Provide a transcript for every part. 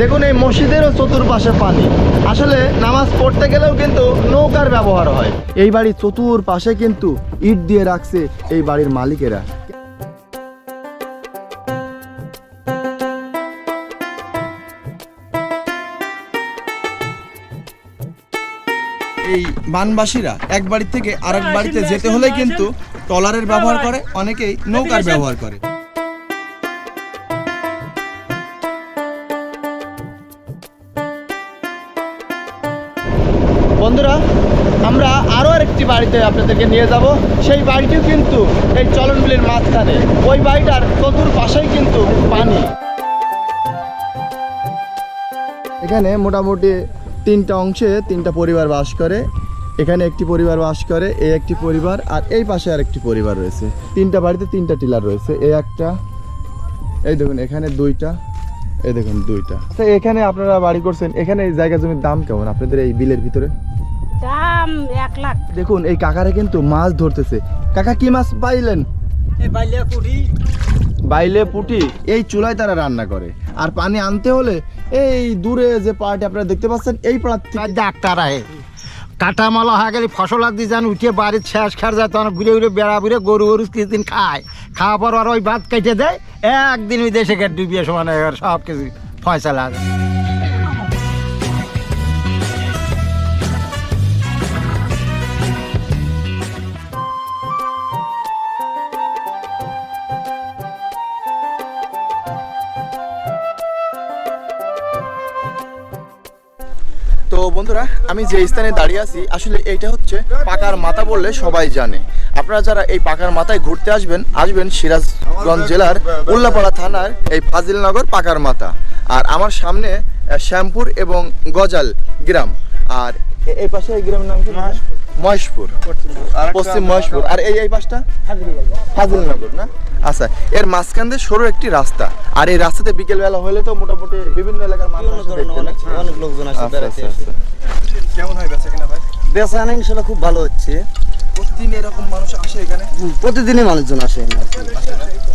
দেখুন এই মসজিদেরও চতুর্পাশে পানি। আসলে নামাজ পড়তে গেলেও কিন্তু নৌকার ব্যবহার হয়। এই বাড়ির চতুর্পাশে কিন্তু ইট দিয়ে রাখছে এই বাড়ির মালিকেরা। এই বানবাসীরা এক বাড়ি থেকে আরেক বাড়িতে যেতে হলে কিন্তু ট্রলারের ব্যবহার করে অনেকেই নৌকার ব্যবহার করে। বাড়িতে আপনাদেরকে নিয়ে যাব। সেই বাড়িটিও কিন্তু এই চলনবিলের মাঝখানে। ওই বাড়িটার চতুর্পাশেই কিন্তু পানি। এখানে মোটামুটি তিনটা অংশে তিনটা পরিবার বাস করে। এখানে একটি পরিবার বাস করে এই একটি পরিবার, আর এই পাশে আর একটি পরিবার রয়েছে। তিনটা বাড়িতে তিনটা টিলার রয়েছে এই একটা, এই দেখুন এখানে দুইটা, এই দেখুন দুইটা। আচ্ছা এখানে আপনারা বাড়ি করছেন, এখানে এই জায়গা জমির দাম কেমন আপনাদের এই বিলের ভিতরে? দাম এক লাখ। দেখুন এই কাকারে কিন্তু মাছ ধরতেছে। কাকা কি মাছ পাইলেন বাইলে পুটি? এই চুলায় তারা রান্না করে। আর পানি আনতে হলে এই দূরে যে পার্টি আপনারা দেখতে পাচ্ছেন এই পাড়ার থেকে ডাক্তার আহে। কাটামালা হয়ে গেলে ফসল আর দিয়ে যান উঠে বাড়ির শেষ খার যায় তখন ঘুরে ঘুরে বেড়া ঘুরে গরু গরু কিছুদিন খায়। খাওয়া পর আর ওই ভাত কেটে দেয় একদিন ওই দেশে কেটে ডুবিয়ে সমান সব কিছু ফয়সালা তো বন্ধুরা, আমি যে স্থানে দাঁড়িয়ে আছি, আসলে এইটা হচ্ছে পাকার মাথা বললে সবাই জানে। আপনারা যারা এই পাকার মাথায় ঘুরতে আসবেন আসবেন সিরাজগঞ্জ জেলার উল্লাপাড়া থানার এই ফাজিলনগর পাকার মাথা। আর আমার সামনে শ্যামপুর এবং গজাল গ্রাম। আর এই পাশে এই গ্রামের নাম কি? মহেশপুর। পশ্চিম মহেশপুর। আর এই এই পাশটা? ফাজিলনগর না? আচ্ছা এর মাঝখান দিয়ে সরু একটি রাস্তা। আর এই রাস্তাতে বিকেল বেলা হলে তো মোটামুটি বিভিন্ন এলাকার মানুষ? অনেক লোকজন আসে আচ্ছা, বেড়াতে আচ্ছা, আচ্ছা। কেমন হয় বেচা কিনা ভাই? বেচা ইনশাল্লাহ খুব ভালো হচ্ছে। প্রতিদিন এরকম মানুষ আসে এখানে? প্রতিদিনই মানুষজন আসে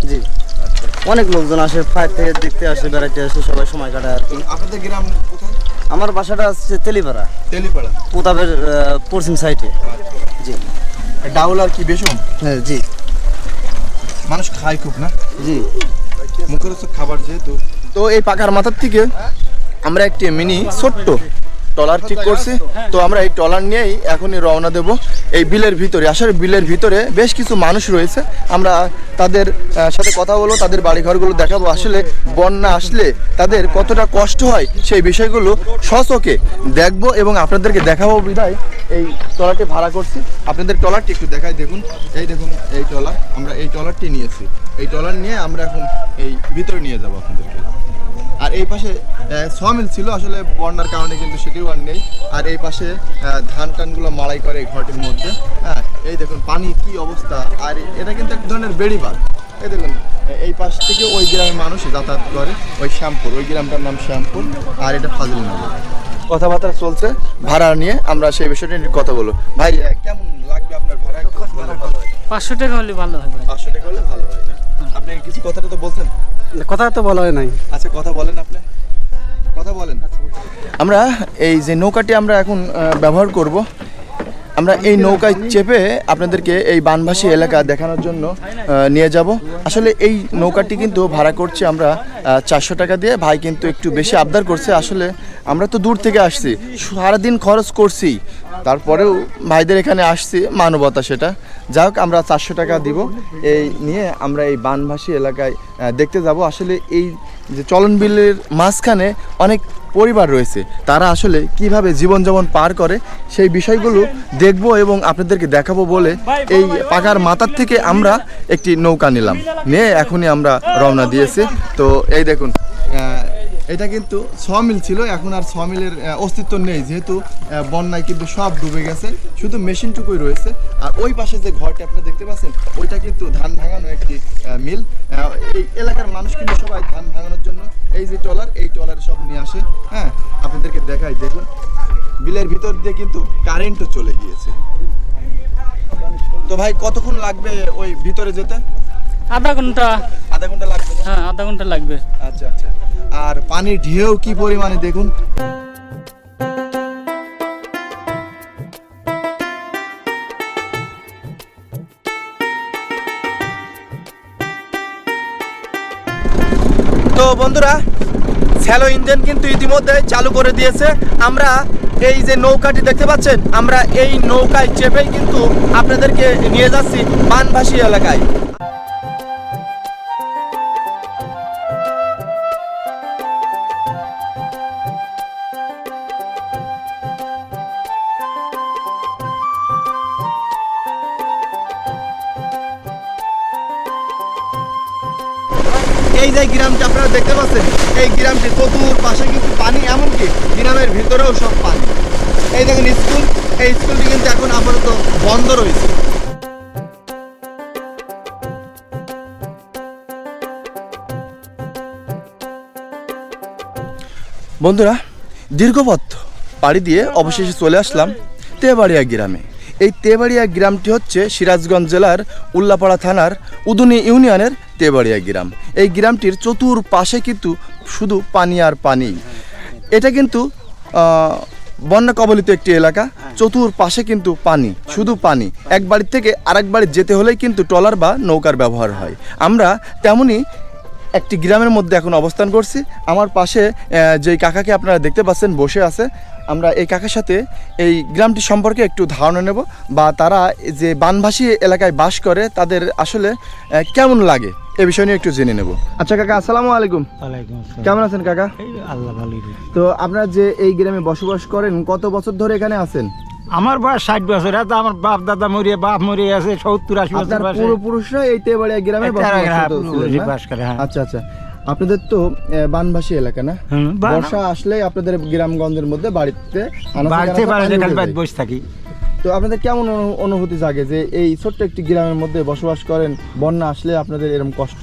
জি। অনেক লোকজন আসে থেকে দেখতে আসে বেড়াতে আসে সবাই সময় কাটায় আর কি। আপনাদের গ্রাম কোথায়? আমার বাসাটা হচ্ছে তেলিপাড়া। তেলিপাড়া। প্রতাপের পশ্চিম সাইডে জি। ডাউল আর কি বেসন? হ্যাঁ জি। মানুষ খায় খুব না? জি। মুখরোচক খাবার যেহেতু। তো এই পাকার মাথার থেকে আমরা একটি মিনি ছোট্ট ট্রলার ঠিক করছি। তো আমরা এই ট্রলার নিয়েই এখনই রওনা দেব। এই বিলের ভিতরে আসলে বিলের ভিতরে বেশ কিছু মানুষ রয়েছে। আমরা তাদের সাথে কথা বলব, তাদের বাড়িঘরগুলো দেখাবো। আসলে বন্যা আসলে তাদের কতটা কষ্ট হয় সেই বিষয়গুলো সচকে দেখব এবং আপনাদেরকে দেখাবো বিদায় এই ট্রলারটি ভাড়া করছি। আপনাদের ট্রলারটি একটু দেখাই দেখুন। এই দেখুন, এই ট্রলার, আমরা এই ট্রলারটি নিয়েছি। এই ট্রলার নিয়ে আমরা এখন এই ভিতরে নিয়ে যাব আপনাদেরকে। আর এই পাশে সমিল ছিল আসলে বন্যার কারণে কিন্তু সেটিও আর নেই। আর এই পাশে ধান টানগুলো মাড়াই করে এই ঘরটির মধ্যে। হ্যাঁ এই দেখুন পানি কি অবস্থা। আর এটা কিন্তু এক ধরনের বেড়িবাঁধ এই দেখুন এই পাশ থেকে ওই গ্রামের মানুষ যাতায়াত করে ওই শ্যামপুর। ওই গ্রামটার নাম শ্যামপুর। আর এটা ফাজিলনগর। কথাবার্তা চলছে। ভাড়া নিয়ে আমরা সেই বিষয়টা নিয়ে কথা বলব। ভাই কেমন লাগবে আপনার ভাড়া? পাঁচশো টাকা হলে ভালো হয় ভাই। পাঁচশো টাকা হলে ভালো হয়। আপনি কিছু কথাটা তো বলছেন? কথা তো বলা হয় নাই। আচ্ছা কথা বলেন আপনি। কথা বলেন। আমরা এই যে নৌকাটি আমরা এখন ব্যবহার করব আমরা এই নৌকায় চেপে আপনাদেরকে এই বানভাসী এলাকা দেখানোর জন্য নিয়ে যাব। আসলে এই নৌকাটি কিন্তু ভাড়া করছি আমরা চারশো টাকা দিয়ে। ভাই কিন্তু একটু বেশি আবদার করছে। আসলে আমরা তো দূর থেকে আসছি, সারাদিন খরচ করছি। তারপরেও ভাইদের এখানে আসছি, মানবতা সেটা। যাই হোক, আমরা চারশো টাকা দিব। এই নিয়ে আমরা এই বানভাসী এলাকায় দেখতে যাব। আসলে এই যে চলন বিলের মাঝখানে অনেক পরিবার রয়েছে, তারা আসলে কীভাবে জীবনযাপন পার করে সেই বিষয়গুলো দেখব এবং আপনাদেরকে দেখাবো বলে এই পাকার মাথার থেকে আমরা একটি নৌকা নিলাম। নিয়ে এখনই আমরা রওনা দিয়েছি। তো এই দেখুন এটা কিন্তু ছ মিল ছিল, এখন আর ছ মিলের অস্তিত্ব নেই, যেহেতু বন্যায় কিন্তু সব ডুবে গেছে, শুধু মেশিনটুকুই রয়েছে। আর ওই পাশে যে ঘরটি আপনারা দেখতে পাচ্ছেন, ওইটা কিন্তু ধান ভাঙানো একটি মিল। এই এলাকার মানুষ কিন্তু সবাই ধান ভাঙানোর জন্য এই যে ট্রলার, এই ট্রলার সব নিয়ে আসে। হ্যাঁ আপনাদেরকে দেখাই, দেখুন। বিলের ভিতর দিয়ে কিন্তু কারেন্টও চলে গিয়েছে। তো ভাই, কতক্ষণ লাগবে ওই ভিতরে যেতে? আধা ঘণ্টা। আধা ঘণ্টা লাগবে? হ্যাঁ আধা ঘণ্টা লাগবে। আচ্ছা আচ্ছা। আর পানির ঢেউ কি পরিমাণে দেখুন? তো বন্ধুরা স্যালো ইঞ্জিন কিন্তু ইতিমধ্যে চালু করে দিয়েছে। আমরা এই যে নৌকাটি দেখতে পাচ্ছেন আমরা এই নৌকায় চেপেই কিন্তু আপনাদেরকে নিয়ে যাচ্ছি বানভাসী এলাকায়। এই স্কুলটি কিন্তু এখন আপাতত বন্ধ রয়েছে। বন্ধুরা, দীর্ঘপথ পাড়ি দিয়ে অবশেষে চলে আসলাম তেবাড়িয়া গ্রামে। এই তেবাড়িয়া গ্রামটি হচ্ছে সিরাজগঞ্জ জেলার উল্লাপাড়া থানার উদুনি ইউনিয়নের তেবাড়িয়া গ্রাম। এই গ্রামটির চতুর পাশে কিন্তু শুধু পানি আর পানি। এটা কিন্তু বন্যা কবলিত একটি এলাকা চতুর পাশে কিন্তু পানি শুধু পানি। এক বাড়ির থেকে আরেক বাড়ি যেতে হলেই কিন্তু ট্রলার বা নৌকার ব্যবহার হয়। আমরা তেমনই একটি গ্রামের মধ্যে এখন অবস্থান করছি। আমার পাশে আহ, যে কাকাকে আপনারা দেখতে পাচ্ছেন বসে আছে আমরা এই কাকার সাথে এই গ্রামটি সম্পর্কে একটু ধারণা নেব বা তারা যে বানভাসী এলাকায় বাস করে তাদের আসলে কেমন লাগে এ বিষয় নিয়ে একটু জেনে নেব। আচ্ছা কাকা আসসালামু আলাইকুম। কেমন আছেন কাকা? আল্লাহ ভালোই রে। তো আপনারা যে এই গ্রামে বসবাস করেন কত বছর ধরে এখানে আছেন? আমার বয়স ষাট বছর এত আমার বাপ দাদা মরিয়ে বাপ মরিয়ে আছে সত্তর আশি বছর বয়সে। এই তেবাড়িয়া গ্রামে তেবাড়িয়া, হ্যাঁ? বাস করে, হ্যাঁ। আচ্ছা আচ্ছা আপনাদের তো আহ, বানভাসী এলাকা না বর্ষা আসলেই আপনাদের গ্রামগঞ্জের মধ্যে বাড়িতে। বসে থাকি তো আপনাদের কেমন অনুভূতি জাগে যে এই ছোট্ট একটি গ্রামের মধ্যে বসবাস করেন বন্যা আসলে আপনাদের এরকম কষ্ট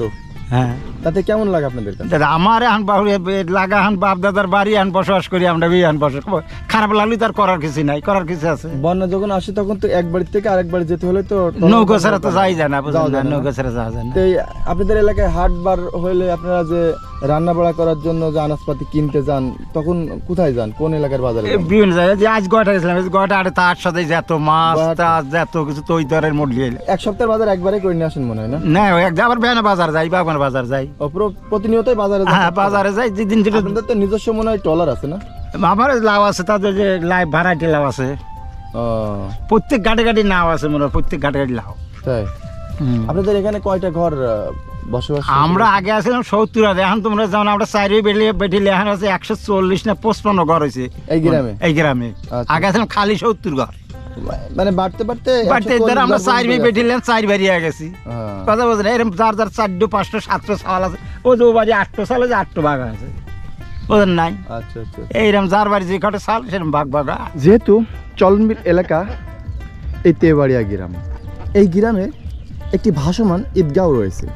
হ্যাঁ। তাতে কেমন লাগে আপনাদের কাছে? দাদা আমার এখন লাগা বাপ দাদার বাড়ি বসবাস করি আমরা বি এখন বসবাস খারাপ লাগলে তার করার কিছু নাই করার কিছু আছে। বন্যা যখন আসে তখন তো এক বাড়ি থেকে আরেক বাড়ি যেতে হলে তো নৌকা ছাড়া তো যাই যায় না নৌকা ছাড়া যাওয়া যায় না। আপনাদের এলাকায় হাট বার হলে আপনারা যে রান্না বাড়া করার জন্য যে আনাজপাতি কিনতে যান তখন কোথায় যান? কোন এলাকার বাজারে বিভিন্ন জায়গায় যে আজ গয়টা গেছিলাম গয়টা তার সাথে যত মাছ টাছ যত কিছু তো ওই দরের মডলি এক সপ্তাহের বাজার একবারে করে নিয়ে আসেন মনে হয় না? না এক আবার বেনা বাজার যাই বাগান বাজার যাই। প্রতিনিয়তই বাজারে? হ্যাঁ বাজারে যাই যেদিন যেটা আপনাদের তো নিজস্ব মনে হয় ট্রলার আছে না? আমার লাভ আছে তাদের যে লাইভ ভ্যারাইটি লাভ আছে। প্রত্যেক গাড়ি গাড়ি নাও আছে মনে হয় প্রত্যেক গাড়ি গাড়ি লাভ তাই? আপনাদের এখানে কয়টা ঘর বসবাস? আমরা আগে আসছিলাম সত্তর হাজার এখন তোমরা যেমন আমরা চারি বেরিয়ে বেঠিলে এখন আছে একশো চল্লিশ না পঁচপান্ন ঘর হয়েছে। এই গ্রামে? এই গ্রামে। আচ্ছা। আগে আসলাম খালি সত্তর ঘর। মানে বাড়তে বাড়তে একশো এদের আমরা চারি চারি গেছি। হ্যাঁ। কথা বলছেন এরকম যার যার চারটে পাঁচশো সাতশো সাল আছে ও যে ও বাড়ি আটটো সাল আছে আটটো ভাগ আছে। ওদের নাই? আচ্ছা আচ্ছা এইরকম যার বাড়ি যে কটা সাল সেরকম ভাগ ভাগ যেহেতু চলনবিল এলাকা এই তেবাড়িয়া গ্রাম এই গ্রামে একটি ভাসমান ঈদগাঁও রয়েছে।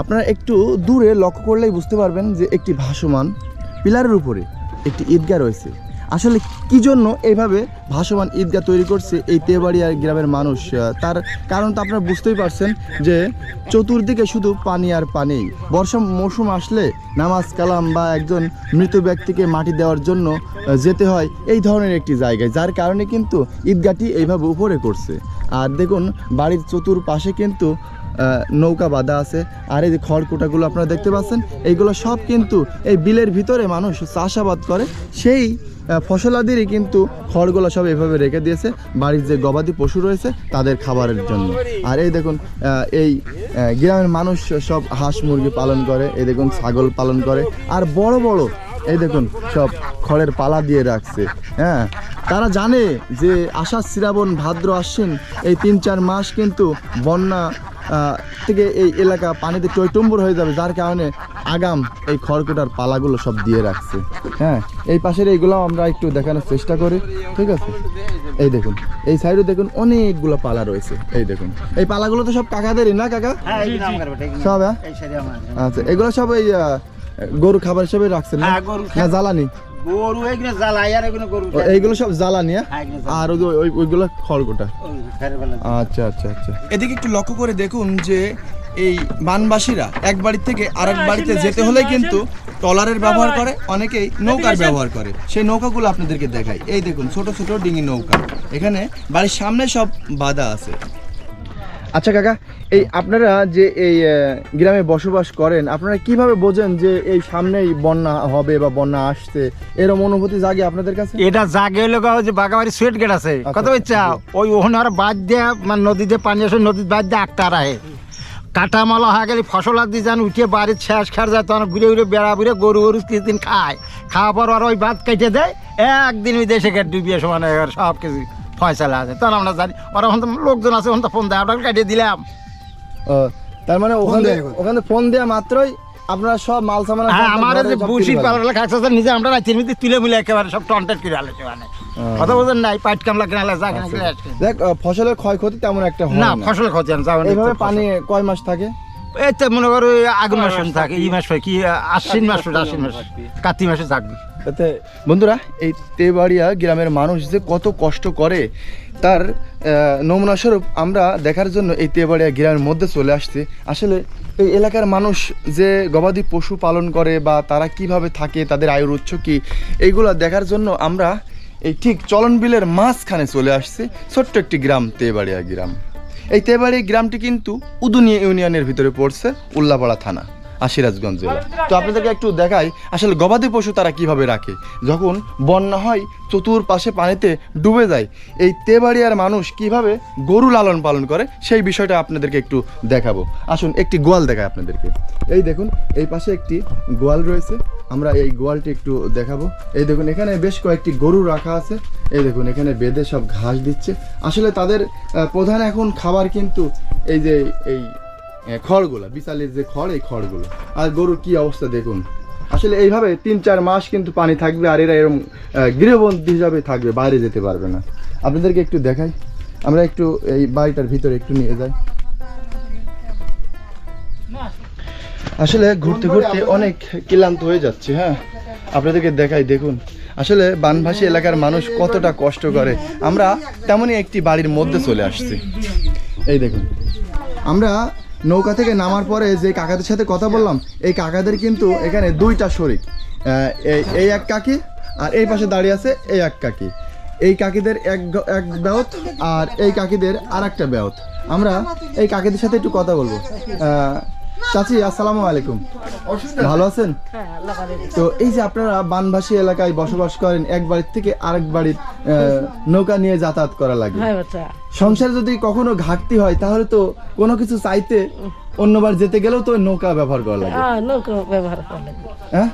আপনারা একটু দূরে লক্ষ্য করলেই বুঝতে পারবেন যে একটি ভাসমান পিলারের উপরে একটি ঈদগাহ রয়েছে। আসলে কি জন্য এইভাবে ভাসমান ঈদগাহ তৈরি করছে এই তেবাড়িয়া গ্রামের মানুষ? তার কারণ তো আপনারা বুঝতেই পারছেন যে চতুর্দিকে শুধু পানি আর পানি। বর্ষা মৌসুম আসলে নামাজ কালাম বা একজন মৃত ব্যক্তিকে মাটি দেওয়ার জন্য যেতে হয় এই ধরনের একটি জায়গায়, যার কারণে কিন্তু ঈদগাহটি এইভাবে উপরে করছে। আর দেখুন, বাড়ির চতুর পাশে কিন্তু নৌকা বাঁধা আছে, আর এই যে খড়কুটাগুলো আপনারা দেখতে পাচ্ছেন, এইগুলো সব কিন্তু এই বিলের ভিতরে মানুষ চাষাবাদ করে। সেই ফসলাদিরই কিন্তু খড়গুলো সব এভাবে রেখে দিয়েছে। বাড়ির যে গবাদি পশু রয়েছে, তাদের খাবারের জন্য। আর এই দেখুন এই গ্রামের মানুষ সব হাঁস মুরগি পালন করে, এই দেখুন, ছাগল পালন করে। আর বড় বড় এই দেখুন সব খড়ের পালা দিয়ে রাখছে হ্যাঁ? তারা জানে যে আষাঢ় শ্রাবণ ভাদ্র আশ্বিন এই তিন চার মাস কিন্তু বন্যা থেকে এই এলাকা পানিতে টইটম্বুর হয়ে যাবে যার কারণে আগাম এই খড়কুটার পালাগুলো সব দিয়ে রাখছে হ্যাঁ? এই পাশের এইগুলো আমরা একটু দেখানোর চেষ্টা করি ঠিক আছে? এই দেখুন এই সাইডে দেখুন অনেকগুলো পালা রয়েছে এই দেখুন। এই পালাগুলো তো সব কাকাদেরই না কাকা? হ্যাঁ। সব হ্যাঁ। আচ্ছা এগুলো সব এই গরু খাবার হিসেবে রাখছেন না? হ্যাঁ, না জ্বালানি। গরু এইগুলো জ্বালাই আর এগুলো গরু এইগুলো সব জ্বালানি হ্যাঁ? হ্যাঁ। আর ওই ওইগুলো খড়গোটা ওই আচ্ছা আচ্ছা আচ্ছা। এদিকে একটু লক্ষ্য করে দেখুন যে এই বানবাসীরা এক বাড়ি থেকে আরেক বাড়িতে যেতে হলে কিন্তু ট্রলারের ব্যবহার করে অনেকেই নৌকার ব্যবহার করে। সেই নৌকাগুলো আপনাদেরকে দেখাই। এই দেখুন ছোট ছোট ডিঙি নৌকা। এখানে বাড়ির সামনে সব বাধা আছে। আচ্ছা কাকা এই আপনারা যে এই গ্রামে বসবাস করেন আপনারা কীভাবে বোঝেন যে এই সামনেই বন্যা হবে বা বন্যা আসছে? এরকম অনুভূতি জাগে আপনাদের কাছে? এটা জাগে হলো যে বাগাবাড়ি সুইট গেট আছে। আচ্ছা, কত ইচ্ছা ওই ওখানে আর বাদ দিয়ে মানে নদীতে পানি আসে নদীর বাদ দিয়ে আটটা রাহে। কাটামালা হয়ে গেলে ফসল আর দিয়ে যান উঠে বাড়ির শেষ খার যায় তখন ঘুরে ঘুরে বেড়া ঘুরে গরু গরু কিছুদিন খায়। খাওয়ার পর আর ওই বাদ কেটে দেয় একদিন ওই দেশে কেটে ডুবিয়ে সমান সব কিছু। ফয়সালা আছে তখন আমরা জানি ওরা ওখান লোকজন আছে ওখান ফোন দেয় আপনাকে কাটিয়ে দিলাম। ও, তার মানে ওখানে ওখানে ফোন দেওয়া মাত্রই আপনারা সব মাল সামান হ্যাঁ আমার যে খাচ্ছে নিজে আমরা রাতের মধ্যে তুলে মিলে একেবারে সব টন্টেট করে আলো মানে কথা নাই পাইট কামলা কেনা আজকে। দেখ ফসলের ক্ষয়ক্ষতি তেমন একটা হয় না না। ফসল ক্ষতি না যাও এইভাবে পানি কয় মাস থাকে? এই তো মনে করো আগুন মাস থাকে এই মাস হয় কি আশ্বিন মাস আশ্বিন মাস কার্তিক মাসে থাকবে তাতে বন্ধুরা এই তেবাড়িয়া গ্রামের মানুষ যে কত কষ্ট করে তার আহ, নমুনা স্বরূপ আমরা দেখার জন্য এই তেবাড়িয়া গ্রামের মধ্যে চলে আসছি। আসলে এই এলাকার মানুষ যে গবাদি পশু পালন করে বা তারা কীভাবে থাকে তাদের আয়ুর উৎস কি এইগুলো দেখার জন্য আমরা এই ঠিক চলন বিলের মাঝখানে চলে আসছি ছোট্ট একটি গ্রাম তেবাড়িয়া গ্রাম। এই তেবাড়ি গ্রামটি কিন্তু উদুনিয়া ইউনিয়নের ভিতরে পড়ছে উল্লাপাড়া থানা। আর জেলা। তো আপনাদেরকে একটু দেখাই, আসলে গবাদি পশু তারা কীভাবে রাখে? যখন বন্যা হয়, চতুর পাশে পানিতে ডুবে যায়, এই তেবাড়িয়ার মানুষ কীভাবে গরু লালন পালন করে, সেই বিষয়টা আপনাদেরকে একটু দেখাবো। আসুন, একটি গোয়াল দেখায় আপনাদেরকে। এই দেখুন, এই পাশে একটি গোয়াল রয়েছে। আমরা এই গোয়ালটি একটু দেখাবো। এই দেখুন, এখানে বেশ কয়েকটি গরু রাখা আছে। এই দেখুন, এখানে বেঁধে সব ঘাস দিচ্ছে। আসলে তাদের প্রধান এখন খাবার কিন্তু এই যে, এই খড়গুলো বিশালের যে খড় এই খড়গুলো। আর গরুর কি অবস্থা দেখুন? আসলে এইভাবে তিন চার মাস কিন্তু পানি থাকবে আর এরা এরকম গৃহবন্দী হিসাবে থাকবে বাইরে যেতে পারবে না। আপনাদেরকে একটু দেখাই। আমরা একটু এই বাড়িটার ভিতরে একটু নিয়ে যাই। আসলে ঘুরতে ঘুরতে অনেক ক্লান্ত হয়ে যাচ্ছে হ্যাঁ? আপনাদেরকে দেখাই দেখুন। আসলে বানভাসী এলাকার মানুষ কতটা কষ্ট করে। আমরা তেমনই একটি বাড়ির মধ্যে চলে আসছি। এই দেখুন। আমরা নৌকা থেকে নামার পরে যে কাকাদের সাথে কথা বললাম, এই কাকাদের কিন্তু এখানে দুইটা শরিক। এই- এক কাকি আর এই পাশে দাঁড়িয়ে আছে এই এক কাকি। এই কাকিদের এক এক ব্যাহত আর এই কাকিদের আর একটা আমরা এই কাকিদের সাথে একটু কথা বলব। চাচি আসসালামু আলাইকুম। ভালো আছেন? হ্যাঁ। তো এই যে আপনারা বানভাসী এলাকায় বসবাস করেন এক বাড়ির থেকে আরেক বাড়ির নৌকা নিয়ে যাতায়াত করা লাগে। হ্যাঁ সংসার যদি কখনো ঘাটতি হয় তাহলে তো কোনো কিছু চাইতে অন্যবার যেতে গেলেও তো নৌকা ব্যবহার করা লাগে। হ্যাঁ ব্যবহার করলে হ্যাঁ?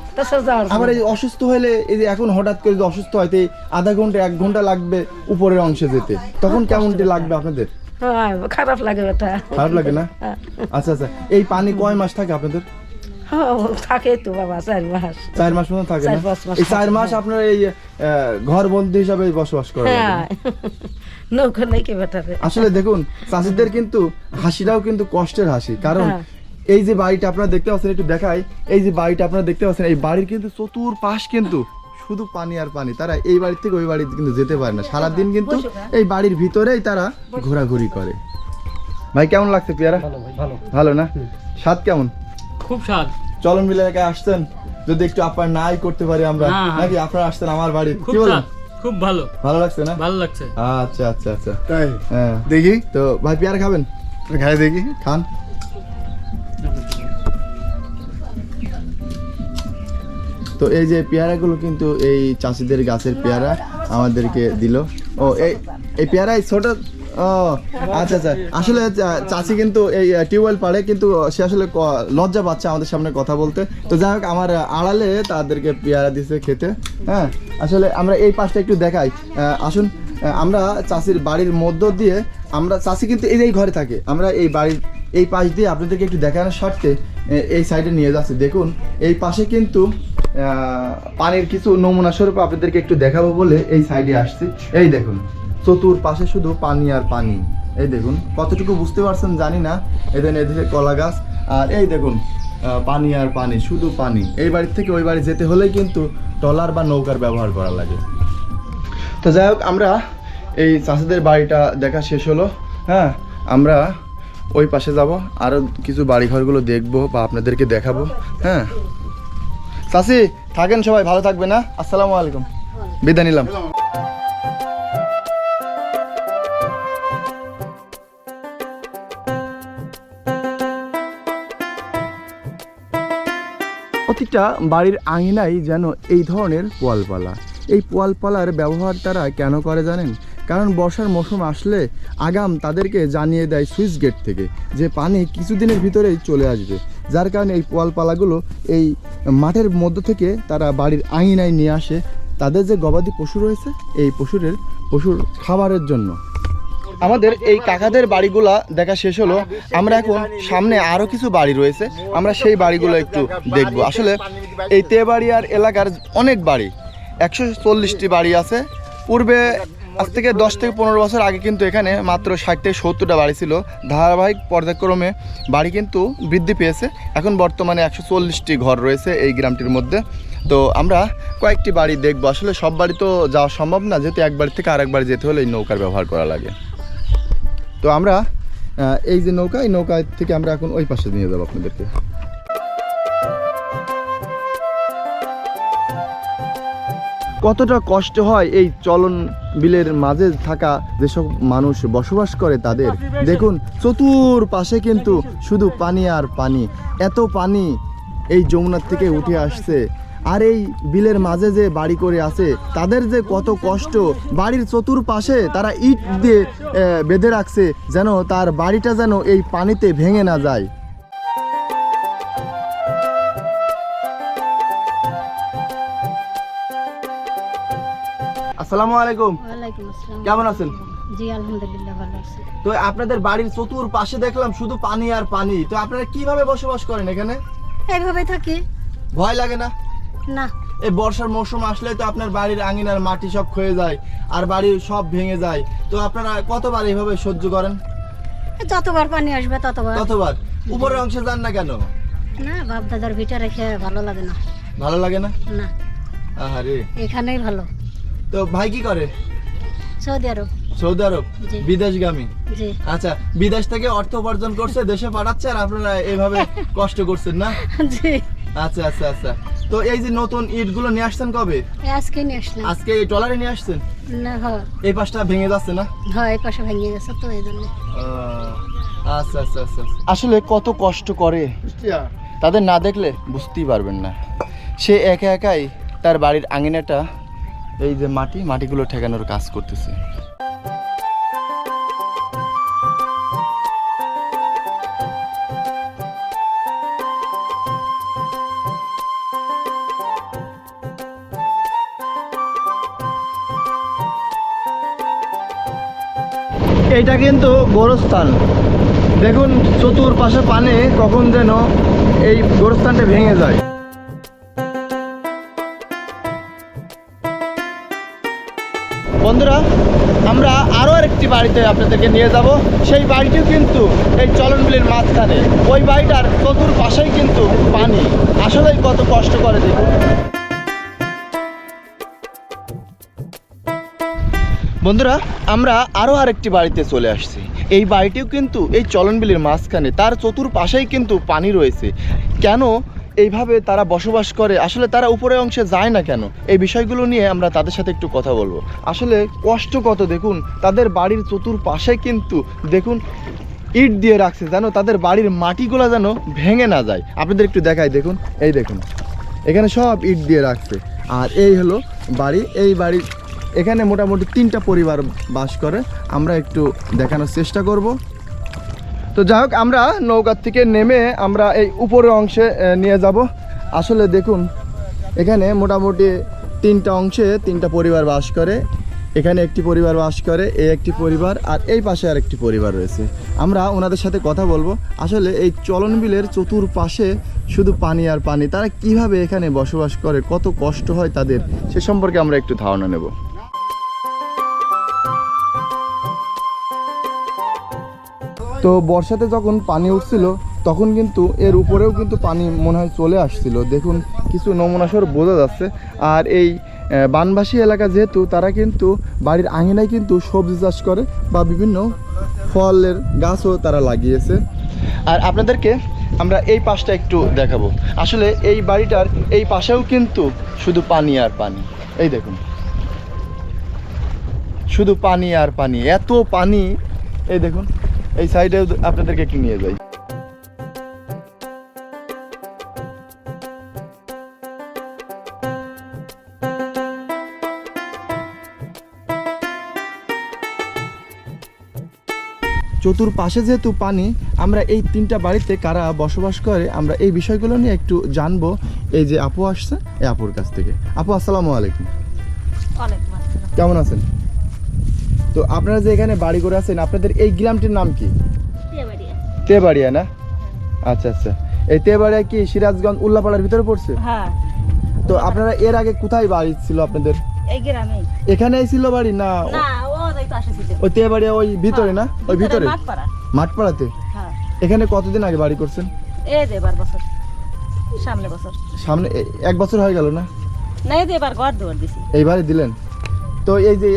আবার এই অসুস্থ হলে এই যে এখন হঠাৎ করে যদি অসুস্থ হয় তো আধা ঘণ্টা এক ঘণ্টা লাগবে উপরের অংশে যেতে। তখন কেমনটি লাগবে আপনাদের? খারাপ লাগে বেটা খারাপ লাগে না? হ্যাঁ। আচ্ছা আচ্ছা। এই পানি কয় মাস থাকে আপনাদের? হ্যাঁ থাকে তো বাবা চার মাস। চার মাস মতো থাকে না? চার পাঁচ মাস এই চার মাস আপনার এই ঘর হিসাবে বসবাস করেন হ্যাঁ। নৌকো নেই বেটারে? আসলে দেখুন চাষিদের কিন্তু হাসিটাও কিন্তু কষ্টের হাসি। কারণ হ্যাঁ। এই যে বাড়িটা আপনারা দেখতে পাচ্ছেন একটু দেখাই। এই যে বাড়িটা আপনারা দেখতে পাচ্ছেন এই বাড়ির কিন্তু চতুর পাশ কিন্তু শুধু পানি আর পানি। তারা এই বাড়ি থেকে ওই বাড়িতে কিন্তু যেতে পারে না। সারাদিন কিন্তু এই বাড়ির ভিতরেই তারা ঘোরাঘুরি করে। ভাই কেমন লাগছে পেয়ারা? ভালো না? স্বাদ কেমন? খুব স্বাদ। চলন মিলে এলাকায় আসছেন। যদি একটু আপনার নাই করতে পারি আমরা। হ্যাঁ, হ্যাঁ। নাকি আপনারা আসতেন আমার বাড়ি কি বলেন? খুব ভালো। ভালো লাগছে না? ভালো লাগছে। আচ্ছা আচ্ছা আচ্ছা। তাই? হ্যাঁ। দেখি। তো ভাই পেয়ারা খাবেন? খাই দেখি। খান। তো এই যে পেয়ারাগুলো কিন্তু এই চাষিদের গাছের পেয়ারা আমাদেরকে দিল। ও, এই এই পেয়ারা এই ছোট? ও আচ্ছা আচ্ছা। আসলে চা- চাষি কিন্তু এই টিউবওয়েল পাড়ে কিন্তু সে আসলে লজ্জা পাচ্ছে আমাদের সামনে কথা বলতে। তো যাই হোক, আমার আড়ালে তাদেরকে পেয়ারা দিছে খেতে। হ্যাঁ আসলে আমরা এই পাশটা একটু দেখাই। আসুন আমরা চাষির বাড়ির মধ্য দিয়ে, আমরা, চাষি কিন্তু এই এই ঘরে থাকে। আমরা এই বাড়ির এই পাশ দিয়ে আপনাদেরকে একটু দেখানোর স্বার্থে এই সাইডে নিয়ে যাচ্ছি। দেখুন, এই পাশে কিন্তু পানির কিছু নমুনা স্বরূপ আপনাদেরকে একটু দেখাবো বলে এই সাইডে আসছি। এই দেখুন চতুর পাশে শুধু পানি আর পানি। এই দেখুন, কতটুকু বুঝতে পারছেন জানি না। এদের এদিকে কলা গাছ। আর এই দেখুন পানি আর পানি, শুধু পানি। এই বাড়ির থেকে ওই বাড়ি যেতে হলেই কিন্তু ট্রলার বা নৌকার ব্যবহার করা লাগে। তো যাই হোক, আমরা এই চাষিদের বাড়িটা দেখা শেষ হলো। হ্যাঁ আমরা ওই পাশে যাব। আরও কিছু বাড়িঘরগুলো দেখব বা আপনাদেরকে দেখাবো। হ্যাঁ। চাষি থাকেন সবাই, ভালো থাকবে না আসসালামু আলাইকুম। বিদায় নিলাম। প্রতিটা বাড়ির আঙিনায় যেন এই ধরনের পোয়ালপালা। এই পোয়ালপালার ব্যবহার তারা কেন করে জানেন? কারণ বর্ষার মৌসুম আসলে আগাম তাদেরকে জানিয়ে দেয় সুইচ গেট থেকে যে পানি কিছুদিনের ভিতরেই চলে আসবে। যার কারণে এই পোয়ালপালাগুলো এই মাঠের মধ্য থেকে তারা বাড়ির আঙিনায় নিয়ে আসে। তাদের যে গবাদি পশু রয়েছে, এই পশুরের পশুর খাবারের জন্য। আমাদের এই কাকাদের বাড়িগুলা দেখা শেষ হলো। আমরা এখন সামনে আরও কিছু বাড়ি রয়েছে। আমরা সেই বাড়িগুলো একটু দেখব। আসলে এই তেবাড়িয়ার এলাকার অনেক বাড়ি। একশো চল্লিশটি বাড়ি আছে। পূর্বে আজ থেকে দশ থেকে পনেরো বছর আগে কিন্তু এখানে মাত্র ষাট থেকে সত্তরটা বাড়ি ছিল। ধারাবাহিক পর্যায়ক্রমে বাড়ি কিন্তু বৃদ্ধি পেয়েছে। এখন বর্তমানে একশো চল্লিশটি ঘর রয়েছে এই গ্রামটির মধ্যে। তো আমরা কয়েকটি বাড়ি দেখব। আসলে সব বাড়ি তো যাওয়া সম্ভব না। যেহেতু এক বাড়ি থেকে আরেক বাড়ি যেতে হলে এই নৌকার ব্যবহার করা লাগে। তো আমরা এই যে নৌকা, এই নৌকা থেকে আমরা এখন ওই পাশে নিয়ে যাব আপনাদেরকে। কতটা কষ্ট হয় এই চলন বিলের মাঝে থাকা যেসব মানুষ বসবাস করে তাদের? দেখুন চতুর পাশে কিন্তু শুধু পানি আর পানি। এত পানি এই যমুনার থেকে উঠে আসছে। আর এই বিলের মাঝে যে বাড়ি করে আছে, তাদের যে কত কষ্ট! বাড়ির চতুর পাশে তারা ইট দিয়ে বেঁধে রাখছে যেন তার বাড়িটা যেন এই পানিতে ভেঙে না যায়। আসসালামু আলাইকুম। কেমন আছেন? জি আলহামদুলিল্লাহ ভালো আছি। তো আপনাদের বাড়ির চতুর পাশে দেখলাম শুধু পানি আর পানি। তো আপনারা কীভাবে বসবাস করেন এখানে? এইভাবে থাকি। ভয় লাগে না? না। এই বর্ষার মৌসুম আসলে তো আপনার বাড়ির আঙিনার মাটি সব ক্ষয়ে যায় আর বাড়ির সব ভেঙে যায়। তো আপনারা কতবার এইভাবে সহ্য করেন? যতবার পানি আসবে ততবার। কতবার উপরের অংশে যান না কেন? না বাপ দাদার ভিটা রেখে ভালো লাগে না। ভালো লাগে না? না। আহারে। এখানেই ভালো। তো ভাই কি করে? Saudi Arab. Saudi Arab? জি। বিদেশগামী? আচ্ছা বিদেশ থেকে অর্থ উপার্জন করছে দেশে পাঠাচ্ছে আর আপনারা এইভাবে কষ্ট করছেন না? জি। আচ্ছা আচ্ছা আচ্ছা। তো এই যে নতুন ইটগুলো নিয়ে আসছেন কবে? আজকে নিয়ে আসলাম। আজকে এই ট্রলারে নিয়ে আসছেন? না হয় এই পাশটা ভেঙে যাচ্ছে না? হ্যাঁ এই পাশে ভেঙে গেছে তো এই জন্য। আচ্ছা আচ্ছা আচ্ছা আসলে কত কষ্ট করে তাদের না দেখলে বুঝতেই পারবেন না। সে একা একাই তার বাড়ির আঙিনাটা এই যে মাটি, মাটিগুলো ঠেকানোর কাজ করতেছে। এটা কিন্তু গোরস্থান। দেখুন চতুর পাশে পানি কখন যেন এই গোরস্থানটা ভেঙে যায়। বন্ধুরা, আমরা আরও একটি বাড়িতে আপনাদেরকে নিয়ে যাব। সেই বাড়িটিও কিন্তু এই চলনবিলের মাঝখানে। ওই বাড়িটার চতুর পাশেই কিন্তু পানি। আসলেই কত কষ্ট করে দেখুন। বন্ধুরা, আমরা আরও আরেকটি বাড়িতে চলে আসছি। এই বাড়িটিও কিন্তু এই চলনবিলের মাঝখানে। তার চতুর্পাশেই কিন্তু পানি রয়েছে। কেন এইভাবে তারা বসবাস করে, আসলে তারা উপরের অংশে যায় না কেন? এই বিষয়গুলো নিয়ে আমরা তাদের সাথে একটু কথা বলব। আসলে কষ্ট কত, দেখুন, তাদের বাড়ির চতুর্পাশে কিন্তু, দেখুন, ইট দিয়ে রাখছে যেন তাদের বাড়ির মাটিগুলো যেন ভেঙে না যায়। আপনাদের একটু দেখাই, দেখুন, এই দেখুন, এখানে সব ইট দিয়ে রাখছে। আর এই হলো বাড়ি, এই বাড়ি, এখানে মোটামুটি তিনটা পরিবার বাস করে। আমরা একটু দেখানোর চেষ্টা করব। তো যাই হোক, আমরা নৌকার থেকে নেমে আমরা এই উপরের অংশে নিয়ে যাব। আসলে দেখুন, এখানে মোটামুটি তিনটা অংশে তিনটা পরিবার বাস করে। এখানে একটি পরিবার বাস করে, এই একটি পরিবার, আর এই পাশে আর একটি পরিবার রয়েছে। আমরা ওনাদের সাথে কথা বলব। আসলে এই চলন বিলের চতুর পাশে শুধু পানি আর পানি, তারা কীভাবে এখানে বসবাস করে, কত কষ্ট হয় তাদের, সে সম্পর্কে আমরা একটু ধারণা নেব। তো বর্ষাতে যখন পানি উঠছিল, তখন কিন্তু এর উপরেও কিন্তু পানি মনে হয় চলে আসছিল। দেখুন, কিছু নমুনাসর বোঝা যাচ্ছে। আর এই বানবাসী এলাকা যেহেতু, তারা কিন্তু বাড়ির আঙিনায় কিন্তু সবজি চাষ করে বা বিভিন্ন ফলের গাছও তারা লাগিয়েছে। আর আপনাদেরকে আমরা এই পাশটা একটু দেখাবো। আসলে এই বাড়িটার এই পাশেও কিন্তু শুধু পানি আর পানি। এই দেখুন। শুধু পানি আর পানি। এত পানি, এই দেখুন। এই সাইডে আপনাদেরকে একটু নিয়ে যাই। চতুর্পাশে যেহেতু পানি আমরা এই তিনটা বাড়িতে কারা বসবাস করে আমরা এই বিষয়গুলো নিয়ে একটু জানব। এই যে আপু আসছে এই আপুর কাছ থেকে। আপু আসসালামু আলাইকুম। কেমন আছেন? তো আপনারা যে এখানে বাড়ি করে আছেন আপনাদের এই গ্রামটির নাম কি? তেবাড়িয়া। না? আচ্ছা আচ্ছা। এই তেবাড়িয়া কি সিরাজগঞ্জ উল্লাপাড়ার ভিতরে পড়ছে? হ্যাঁ। তো আপনারা এর আগে কোথায় বাড়ি ছিল আপনাদের? এই গ্রামে। এখানেই ছিল বাড়ি না? ও ওই তেবাড়িয়া ওই ভিতরে না? ওই ভিতরে? মাঠপাড়াতে? হ্যাঁ। এখানে কতদিন আগে বাড়ি করছেন? এই যে এবার বছর। সামনে বছর। সামনে এক বছর হয়ে গেল না? না এই যে এবার ঘর দুয়ার দিছি। এইবারে দিলেন? তো এই যে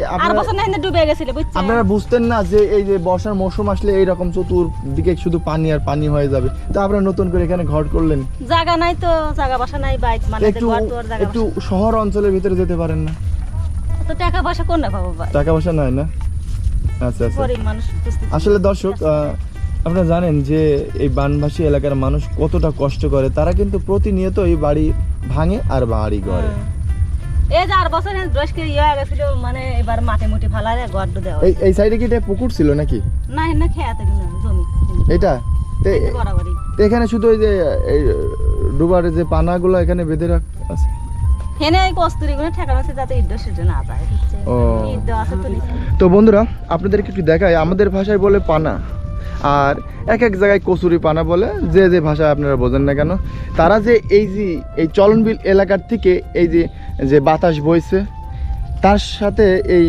আপনারা বুঝতেন না যে এই যে বর্ষার মৌসুম আসলে এইরকম চতুর্দিকে শুধু পানি আর পানি হয়ে যাবে। তো আপনারা নতুন করে এখানে ঘর করলেন। জায়গা নাই তো জায়গা বাসা নাই বাইক মানে একটু একটু শহর অঞ্চলের ভিতরে যেতে পারেন না। তো টাকা পয়সা কোন না পাবো টাকা পয়সা নাই না? আচ্ছা আচ্ছা। আসলে দর্শক আপনারা জানেন যে এই বানভাসী এলাকার মানুষ কতটা কষ্ট করে তারা কিন্তু প্রতিনিয়ত এই বাড়ি ভাঙে আর বাড়ি গড়ে। হুম। এই বছর ইয়ে গেছিল মানে এবার মুটি দেওয়া এই এই সাইডে কি এটা পুকুর ছিল নাকি? না হিন্দে খেয়াতে কিন্তু জমি। এটা? তো এখানে শুধু ওই যে এই ডুবার যে পানাগুলো এখানে বেঁধে রাখ আছে? তো বন্ধুরা আপনাদেরকে একটু দেখায় আমাদের ভাষায় বলে পানা। আর এক এক জায়গায় কচুরি পানা বলে যে যে ভাষায় আপনারা বোঝেন না কেন তারা যে এই যে এই চলনবিল এলাকার থেকে এই যে যে বাতাস বইছে তার সাথে এই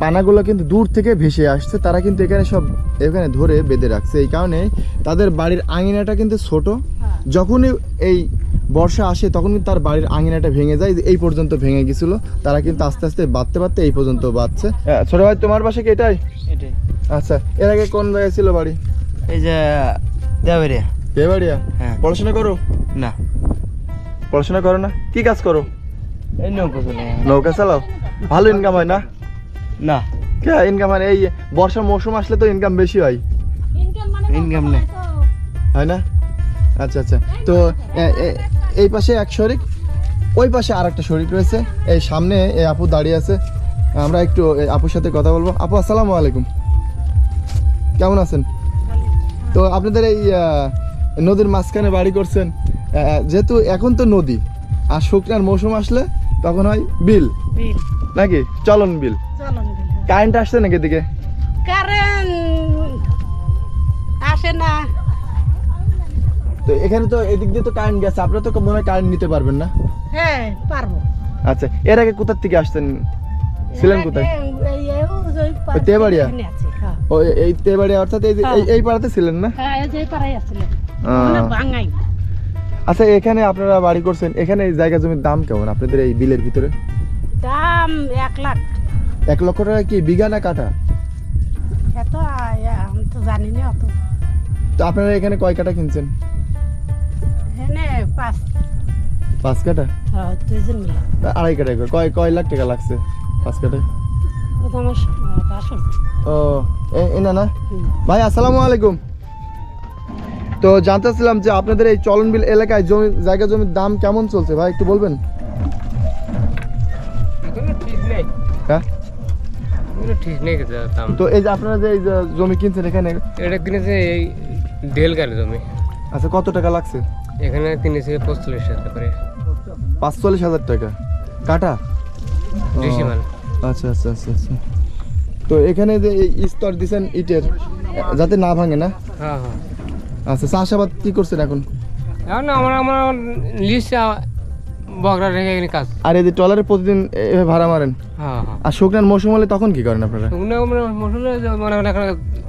পানাগুলো কিন্তু দূর থেকে ভেসে আসছে তারা কিন্তু এখানে সব এখানে ধরে বেঁধে রাখছে। এই কারণে তাদের বাড়ির আঙিনাটা কিন্তু ছোট। হ্যাঁ। যখনই এই বর্ষা আসে তখন কিন্তু তার বাড়ির আঙিনাটা ভেঙে যায় এই পর্যন্ত ভেঙে গেছিল। তারা কিন্তু আস্তে আস্তে বাঁধতে বাঁধতে এই পর্যন্ত বাঁধছে। ছোট ভাই তোমার বাসা কি এটাই? এটাই। আচ্ছা এর আগে কোন জায়গায় ছিল বাড়ি? এই যে দেওয়ারিয়া কে বাড়িয়া হ্যাঁ। পড়াশোনা করো? না। পড়াশোনা করো না? কি কাজ করো? এই নৌকো নৌকা চালাও? ভালো ইনকাম হয় না? না। কে ইনকাম হয় এই বর্ষার মৌসুম আসলে তো ইনকাম বেশি হয়। ইনকাম নেই। হয় না? আচ্ছা আচ্ছা। তো এই পাশে এক শরিক ওই পাশে আর একটা শরিক রয়েছে। এই সামনে এই আপু দাঁড়িয়ে আছে। আমরা একটু আপুর সাথে কথা বলব। আপু আসসালামু আলাইকুম। কেমন আছেন? তো আপনাদের এই নদীর মাঝখানে বাড়ি করছেন। যেহেতু এখন তো নদী আর শুকনার মৌসুম আসলে তখন হয় বিল। বিল। নাকি? চলন বিল। চলন বিল কারেন্ট আসছে নাকি এদিকে? কারেন্ট আসে না। তো এখানে তো এদিক দিয়ে তো কারেন্ট গেছে আপনারা তো মনে হয় কারেন্ট নিতে পারবেন না? হ্যাঁ পারব। আচ্ছা এর আগে কোথার থেকে আসছেন ছিলেন কোথায়? তেবাড়িয়া? হ্যাঁ। ও এই তেবাড়ি অর্থাৎ এই এই এই পাড়াতে ছিলেন না? হ্যাঁ এই যে পাড়াই আসছিল আহ, বাঙাই আচ্ছা এখানে আপনারা বাড়ি করছেন এখানে এই জায়গা জমির দাম কেমন আপনাদের এই বিলের ভিতরে? দাম এক লাখ। এক লক্ষ টাকা কি বিঘা না কাটা এত আমি তো জানি না অত। তো আপনারা এখানে কয় কাটা কিনছেন? হেনে পাঁচ। পাঁচ কাটা হ্যাঁ দুইজন মিলে। আড়াই কাটা করে। কয় কয় লাখ টাকা লাগছে পাঁচ কাটায় ও তো ও এ- এ না না। ভাই আসসালামু আলাইকুম। তো জানতে চাচ্ছিলাম যে আপনাদের এই চলনবিল এলাকায় জমি জায়গা জমির দাম কেমন চলছে? ভাই একটু বলবেন? হ্যাঁ? ঠিক নেই তো এই যে আপনারা যে এই যে জমি কিনছেন এখানে এটা কিনেছে এই দেল গেল জমি। আচ্ছা কত টাকা লাগছে? এখানে কিনেছে পঁচল্লিশ হাজার করে। পাঁচচল্লিশ হাজার টাকা। কাটা? আচ্ছা আচ্ছা আচ্ছা আচ্ছা। তো এখানে যে এই স্তর দিছেন ইটের যাতে না ভাঙে না? হ্যাঁ হ্যাঁ। আচ্ছা চাষাবাদ কি করছেন এখন? এখন আমরা আমার লিস্ট বকরা রেখে এখানে কাজ। আর এই যে ট্রলারে প্রতিদিন এভাবে ভাড়া মারেন? হ্যাঁ হ্যাঁ। আর শুকনার মৌসুম হলে তখন কি করেন আপনারা? শুকনো মানে মশুরে যে এখন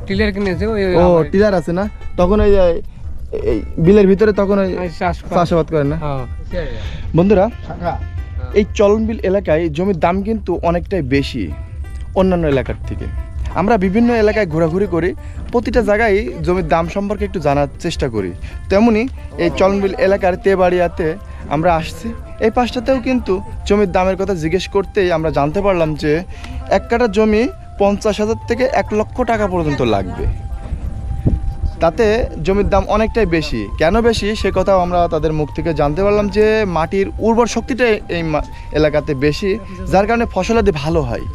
টিলার কিনেছে ওই ও টিলার আছে না? তখন ওই যে এই বিলের ভিতরে তখন ওই ওই চাষ চাষাবাদ করেন না? হ্যাঁ। বন্ধুরা এই চলনবিল এলাকায় জমির দাম কিন্তু অনেকটাই বেশি অন্যান্য এলাকার থেকে। আমরা বিভিন্ন এলাকায় ঘোরাঘুরি করি, প্রতিটা জায়গায় জমির দাম সম্পর্কে একটু জানার চেষ্টা করি। তেমনি এই চলনবিল এলাকার তেবাড়িয়াতে আমরা আসছি। এই পাশটাতেও কিন্তু জমির দামের কথা জিজ্ঞেস করতেই আমরা জানতে পারলাম যে এক কাঠা জমি পঞ্চাশ হাজার থেকে এক লক্ষ টাকা পর্যন্ত লাগবে। তাতে জমির দাম অনেকটাই বেশি। কেন বেশি? সে কথাও আমরা তাদের মুখ থেকে জানতে পারলাম যে মাটির উর্বর শক্তিটা এই এলাকাতে বেশি, যার কারণে ফসলাদি ভালো হয়।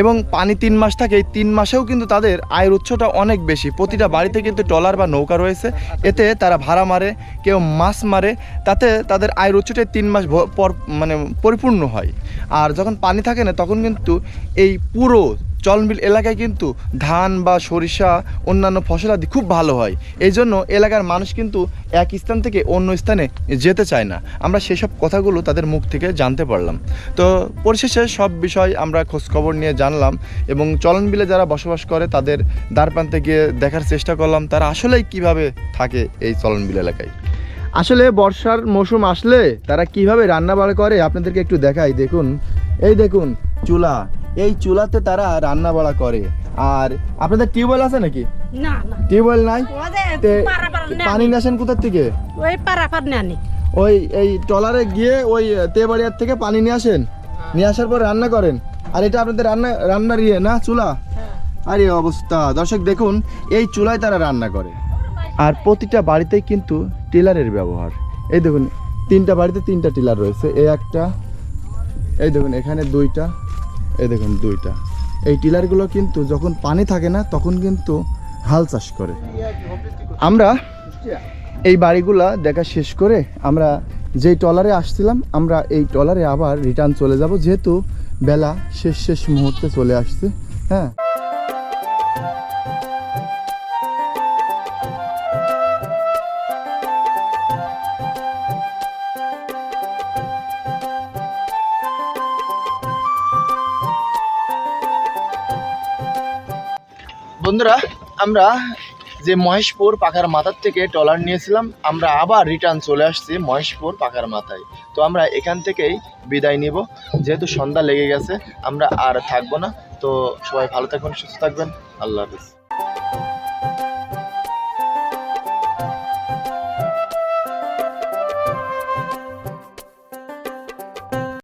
এবং পানি তিন মাস থাকে, এই তিন মাসেও কিন্তু তাদের আয়ের উৎসটা অনেক বেশি। প্রতিটা বাড়িতে কিন্তু ট্রলার বা নৌকা রয়েছে। এতে তারা ভাড়া মারে, কেউ মাছ মারে, তাতে তাদের আয়ের উৎসটা তিন মাস পর মানে পরিপূর্ণ হয়। আর যখন পানি থাকে না, তখন কিন্তু এই পুরো চলনবিল এলাকায় কিন্তু ধান বা সরিষা, অন্যান্য ফসলাদি খুব ভালো হয়। এই জন্য এলাকার মানুষ কিন্তু এক স্থান থেকে অন্য স্থানে যেতে চায় না। আমরা সেসব কথাগুলো তাদের মুখ থেকে জানতে পারলাম। তো পরিশেষে সব বিষয় আমরা খোঁজখবর নিয়ে জানলাম এবং চলনবিলে যারা বসবাস করে তাদের দ্বারপ্রান্তে গিয়ে দেখার চেষ্টা করলাম, তারা আসলেই কীভাবে থাকে এই চলনবিল এলাকায়? আসলে বর্ষার মৌসুম আসলে তারা কীভাবে রান্না বাড়া করে, আপনাদেরকে একটু দেখাই। দেখুন, এই দেখুন, চুলা। এই চুলাতে তারা রান্না বাড়া করে। আর আপনাদের টিউবওয়েল আছে নাকি? না না। টিউবওয়েল নাই। পানি নিয়ে আসেন কোথার থেকে? ওই পারাপার নেনি ওই এই ট্রলারে গিয়ে ওই তেবাড়িয়ার থেকে পানি নিয়ে আসেন। নিয়ে আসার পর রান্না করেন। আর এটা আপনাদের রান্না রান্নার ইয়ে না চুলা? আর এই অবস্থা। দর্শক দেখুন এই চুলায় তারা রান্না করে। আর প্রতিটা বাড়িতেই কিন্তু টিলারের ব্যবহার। এই দেখুন তিনটা বাড়িতে তিনটা টিলার রয়েছে। এই একটা এই দেখুন এখানে দুইটা। এই দেখুন দুইটা। এই টিলারগুলো কিন্তু যখন পানি থাকে না, তখন কিন্তু হাল চাষ করে। আমরা এই বাড়িগুলা দেখা শেষ করে আমরা যেই টলারে আসছিলাম, আমরা এই টলারে আবার রিটার্ন চলে যাব, যেহেতু বেলা শেষ শেষ মুহূর্তে চলে আসছে হ্যাঁ। আমরা যে মহেশপুর পাখার মাথার থেকে ট্রলার নিয়েছিলাম, আমরা আবার রিটার্ন চলে আসছি মহেশপুর পাখার মাথায়। তো আমরা এখান থেকেই বিদায় নিব। যেহেতু সন্ধ্যা লেগে গেছে, আমরা আর থাকব না। তো সবাই ভালো থাকবেন, সুস্থ থাকবেন। আল্লাহ হাফিজ।